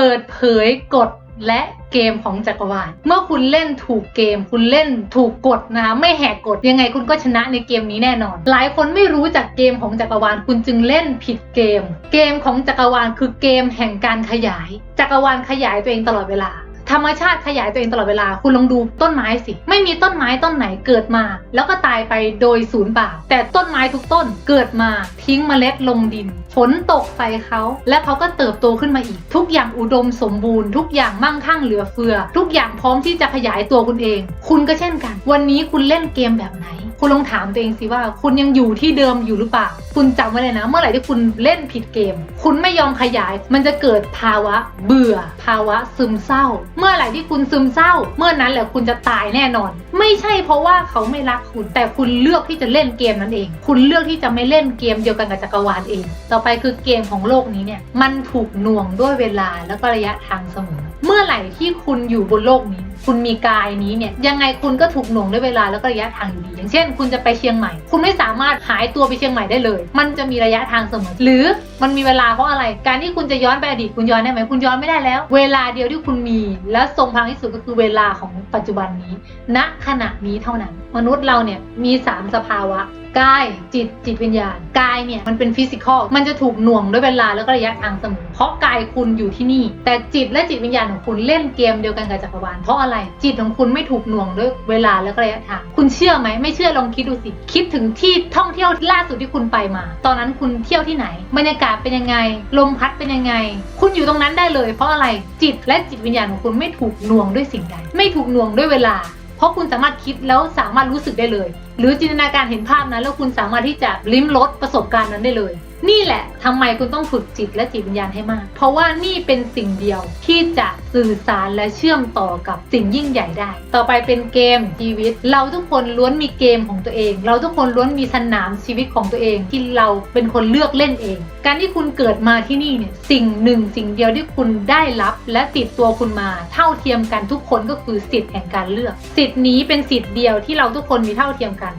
เปิดเผยกฎและเกมของจักรวาล เมื่อคุณเล่นถูกเกม คุณเล่นถูกกฎนะคะไม่แหกกฎยังไงคุณก็ชนะในเกมนี้แน่นอน หลายคนไม่รู้จักเกมของจักรวาล คุณจึงเล่นผิดเกม เกมของจักรวาลคือเกมแห่งการขยาย จักรวาลขยายตัวเองตลอดเวลา ธรรมชาติขยายตัวเองตลอดเวลา คุณลองดูต้นไม้สิ ไม่มีต้นไม้ต้นไหนเกิดมา แล้วก็ตายไปโดยศูนย์เปล่า แต่ต้นไม้ทุกต้นเกิดมาทิ้งเมล็ดลงดิน ฝนตกใส่เขา และเขาก็เติบโตขึ้นมาอีก ทุกอย่างอุดมสมบูรณ์ ทุกอย่างมั่งคั่งเหลือเฟือ ทุกอย่างพร้อมที่จะขยายตัวคุณเอง คุณก็เช่นกัน วันนี้คุณเล่นเกมแบบไหน คุณลองถามตัวเองสิว่า คุณยังอยู่ที่เดิมอยู่หรือเปล่า คุณจำไว้เลยนะ เมื่อไหร่ที่คุณเล่นผิดเกม คุณไม่ยอมขยาย มันจะเกิดภาวะเบื่อ ภาวะซึมเศร้า เมื่อไหร่ที่คุณซึมเศร้า เมื่อนั้นแหละคุณจะตายแน่นอน ไม่ใช่เพราะว่าเขาไม่รักคุณ แต่คุณเลือกที่จะเล่นเกมนั้นเอง คุณเลือกที่จะไม่เล่นเกมเดียวกันกับจักรวาลเอง ต่อไปคือเกมของโลกนี้เนี่ยมันถูกหน่วงด้วยเวลาแล้วก็ระยะทางเสมอ เมื่อไหร่ที่คุณอยู่บนโลกนี้ คุณมีกายนี้เนี่ยยังไงคุณก็ถูกหน่วงด้วยเวลาแล้วก็ระยะทางอยู่ดี อย่างเช่น คุณจะไปเชียงใหม่ คุณไม่สามารถหายตัวไปเชียงใหม่ได้เลย มันจะมีระยะทางเสมอ หรือมันมีเวลาเพราะอะไร การที่คุณจะย้อนไปอดีตคุณย้อนได้ไหมคุณย้อนไม่ได้แล้ว เวลาเดียวที่คุณมีและทรงพลังที่สุดก็คือเวลาของปัจจุบันนี้ณขณะนี้เท่านั้น มนุษย์เราเนี่ยมีสามสภาวะกายจิตจิตวิญญาณกายเนี่ยมันเป็นฟิสิกอลมันจะถูกหน่วงด้วยเวลาแล้วก็ระยะทางเสมอเพราะกายคุณอยู่ที่นี่ แต่จิตและจิตวิญญาณของคุณเล่นเกมเดียวกันกับจักรวาลเพราะอะไรจิตของคุณไม่ถูกหน่วงด้วยเวลาแล้วก็ระยะทางคุณเชื่อไหมไม่เชื่อลองคิดดูสิ คิดถึงที่ท่องเที่ยวล่าสุดที่คุณไปมา ตอนนั้นคุณเที่ยวที่ไหน บรรยากาศเป็นยังไง ลมพัดเป็นยังไง คุณอยู่ตรงนั้นได้เลย เพราะอะไรจิตและจิตวิญญาณของคุณไม่ถูกหน่วงด้วยสิ่งใดไม่ถูกหน่วงด้วยเวลาเพราะคุณสามารถคิดแล้วสามารถรู้สึกได้เลย หรือจินตนาการเห็นภาพนั้นแล้วคุณสามารถที่จะลิ้มรสประสบการณ์นั้นได้เลย นี่แหละทำไมคุณต้องฝึกจิตและจิตวิญญาณให้มาก เพราะว่านี่เป็นสิ่งเดียวที่จะสื่อสารและเชื่อมต่อกับสิ่งยิ่งใหญ่ได้ ต่อไปเป็นเกมชีวิต เราทุกคนล้วนมีเกมของตัวเอง เราทุกคนล้วนมีสนามชีวิตของตัวเองที่เราเป็นคนเลือกเล่นเอง การที่คุณเกิดมาที่นี่เนี่ยสิ่งหนึ่งสิ่งเดียวที่คุณได้รับ และติดตัวคุณมา เท่าเทียมกันทุกคนก็คือสิทธิ์แห่งการเลือก สิทธิ์นี้เป็นสิทธิ์เดียวที่เราทุกคนมีเท่าเทียมกัน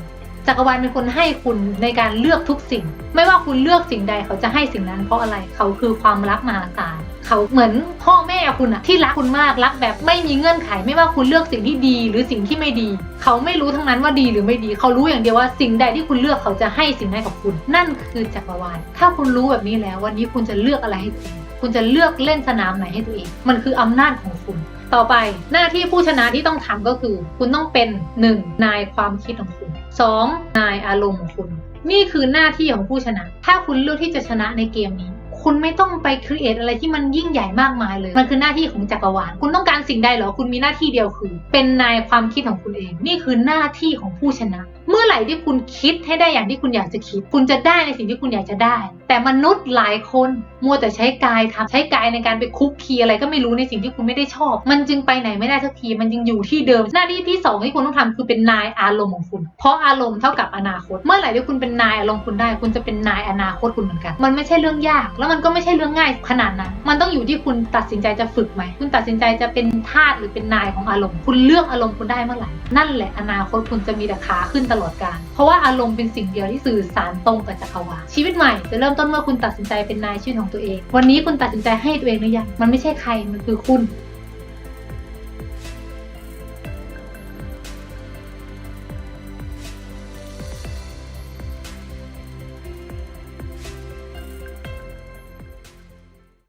จักรวาลเป็นคนให้คุณในการเลือกทุกสิ่ง ไม่ว่าคุณเลือกสิ่งใดเขาจะให้สิ่งนั้น เพราะอะไรเขาคือความรักมหาศาลเขาเหมือนพ่อแม่คุณอะที่รักคุณมากรักแบบไม่มีเงื่อนไข ไม่ว่าคุณเลือกสิ่งที่ดีหรือสิ่งที่ไม่ดี เขาไม่รู้ทั้งนั้นว่าดีหรือไม่ดี เขารู้อย่างเดียวว่าสิ่งใดที่คุณเลือกเขาจะให้สิ่งนั้นกับคุณ นั่นคือจักรวาล ถ้าคุณรู้แบบนี้แล้ว วันนี้คุณจะเลือกอะไรให้ตัวเองคุณจะเลือกเล่นสนามไหนให้ตัวเอง มันคืออำนาจของคุณ ต่อไปหน้าที่ผู้ชนะที่ต้องทำก็คือ คุณต้องเป็น 1. นายความคิดของคุณ 2. นายอารมณ์ของคุณ นี่คือหน้าที่ของผู้ชนะ ถ้าคุณเลือกที่จะชนะในเกมนี้ คุณไม่ต้องไปครีเอทอะไรที่มันยิ่งใหญ่มากมายเลย มันคือหน้าที่ของจักรวาล คุณต้องการสิ่งใดเหรอ คุณมีหน้าที่เดียวคือ เป็นนายความคิดของคุณเอง นี่คือหน้าที่ของผู้ชนะ เมื่อไหร่ที่คุณคิดให้ได้อย่างที่คุณอยากจะคิด คุณจะได้ในสิ่งที่คุณอยากจะได้ แต่มนุษย์หลายคนมัวแต่ใช้กายทำใช้กายในการไปคุกคีอะไรก็ไม่รู้ในสิ่งที่คุณไม่ได้ชอบ มันจึงไปไหนไม่ได้สักที มันจึงอยู่ที่เดิม หน้าที่ที่สองที่คุณต้องทำคือเป็นนายอารมณ์ของคุณ เพราะอารมณ์เท่ากับอนาคต เมื่อไหร่ที่คุณเป็นนายอารมณ์คุณได้ คุณจะเป็นนายอนาคตคุณเหมือนกัน มันไม่ใช่เรื่องยากแล้วมันก็ไม่ใช่เรื่องง่ายขนาดนั้น มันต้องอยู่ที่คุณตัดสินใจจะฝึกไหม คุณตัดสินใจจะเป็นทาสหรือเป็นนายของอารมณ์ คุณเลือกอารมณ์คุณได้เมื่อไหร่ นั่นแหละอนาคตคุณจะมีแต่ขาขึ้นตลอดกาลเพราะว่าอารมณ์เป็นสิ่งเดียวที่สื่อสารตรงกับจักรวาล ชีวิตใหม่จะเริ่มต้นเมื่อคุณตัดสินใจเป็นนายชีวิตของตัวเอง วันนี้คุณตัดสินใจให้ตัวเองหรือยัง มันไม่ใช่ใคร มันคือคุณ